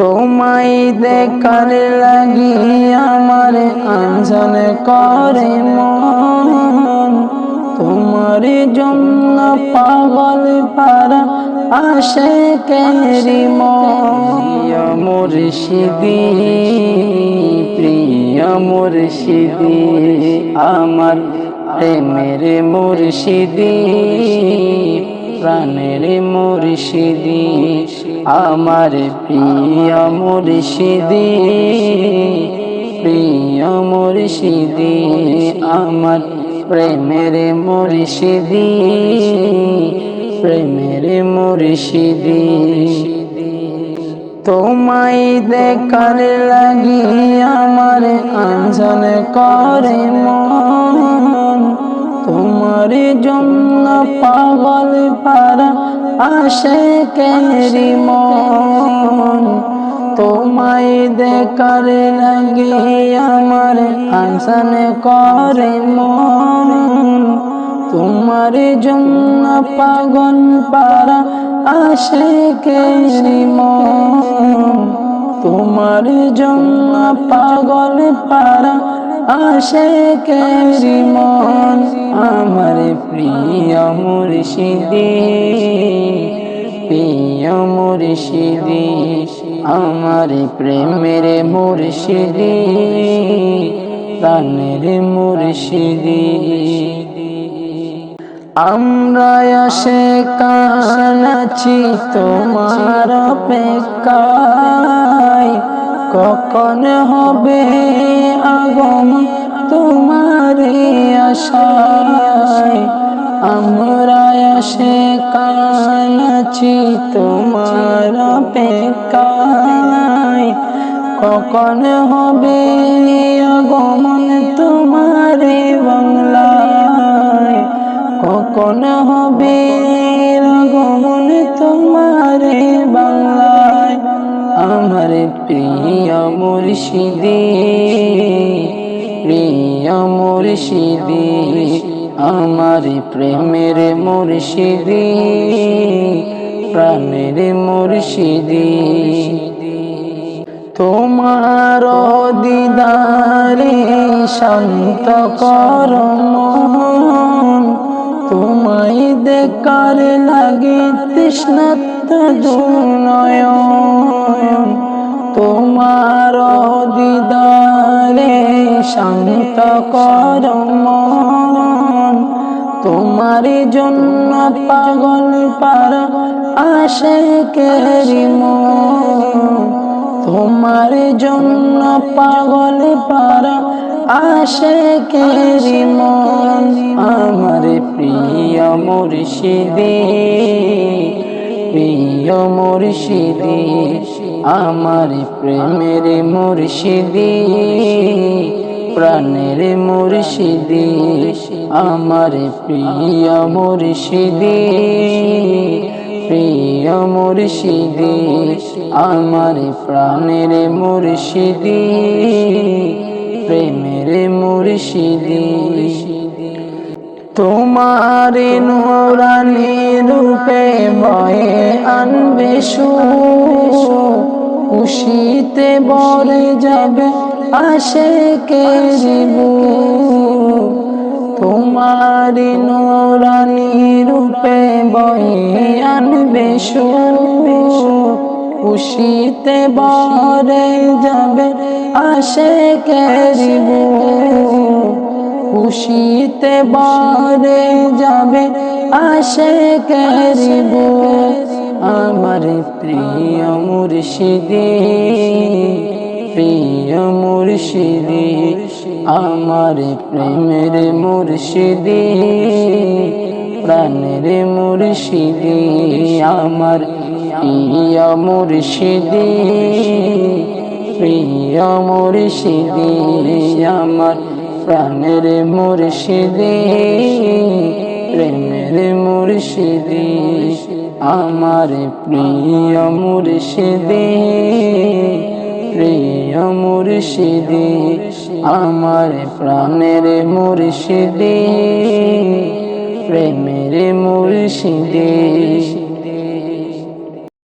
তোমায় দেখার লাগি আমার আঞ্জন করে মন। তোমার জন্য পাগল পারা আসে কেরি প্রিয় মুর্শিদি প্রিয় মুর্শিদি, আমার প্রেমের মুর্শিদি প্রাণের মুর্শিদি, আমার প্রিয় মুর্শিদি প্রিয় মুর্শিদি, আমার প্রেমের মুর্শিদি প্রেমের মুর্শিদি। তোমায় দেখার লাগি আমার আঞ্জন করে মন। তোমার জন্য পাগল পারা আসে কেরি মন। তোমায় দেখার লাগে আমার আঞ্জন করে মন। তোমার জন্য পাগল পারা আসে কেরি মন। তোমার জন্য পাগল পারা আসে কেরি মন আমার প্রিয় মুর্শিদি প্রিয় মুর্শিদি, আমার প্রেমের মুর্শিদি, প্রাণের মুর্শিদি। আমরা আসে কানাছি তোমার অপেক্ষায়। কখন হবে আগম তোমার আমরা আসে কানাছি তোমার অপেক্ষায়। কখন হবে আগমন তোমার বাংলায়? কখন হবে প্রিয় মুর্শিদি প্রিয় মুর্শিদি, আমার প্রেমের মুর্শিদি, প্রাণের মুর্শিদি। তোমার দিদারে শান্ত কর তোমায় দেখার লাগে তৃষ্ণাত্ম দুনয়ন তোমার দিদারে শান্ত কর মন। তোমার জন্য পাগল পারা আসে কেরি তোমার জন্য পাগল পারা আসে কেরি মন। আমার প্রিয় মুর্শিদি প্রিয় মুর্শিদি আমার প্রেমের মুর্শিদি, প্রাণের মুর্শিদি, আমার প্রিয় মুর্শিদি প্রিয় মুর্শিদি, আমার প্রাণের মুর্শিদি, প্রেমের মুর্শিদি। তোমার নুরানি রূপে বয়ে আনবে খুশিতে বরে যাবে আসে কেরিবু তোমার নুরানি রূপে বয়ে আনবে খুশিতে বরে যাবে আসে কেরিবু খুশিতে বরে যাবে আসে কেরিব আমার প্রিয় মুর্শিদি প্রিয় মুর্শিদি, আমার প্রেমের মুর্শিদি, প্রাণের মুর্শিদি, আমার প্রিয় মুর্শিদি প্রিয় মুর্শিদি, আমার প্রাণের মুর্শিদি, প্রেমের মুর্শিদি। আমার প্রিয় মুর্শিদি প্রিয় মুর্শিদি আমার প্রাণের মুর্শিদি প্রেমের মুর্শিদি।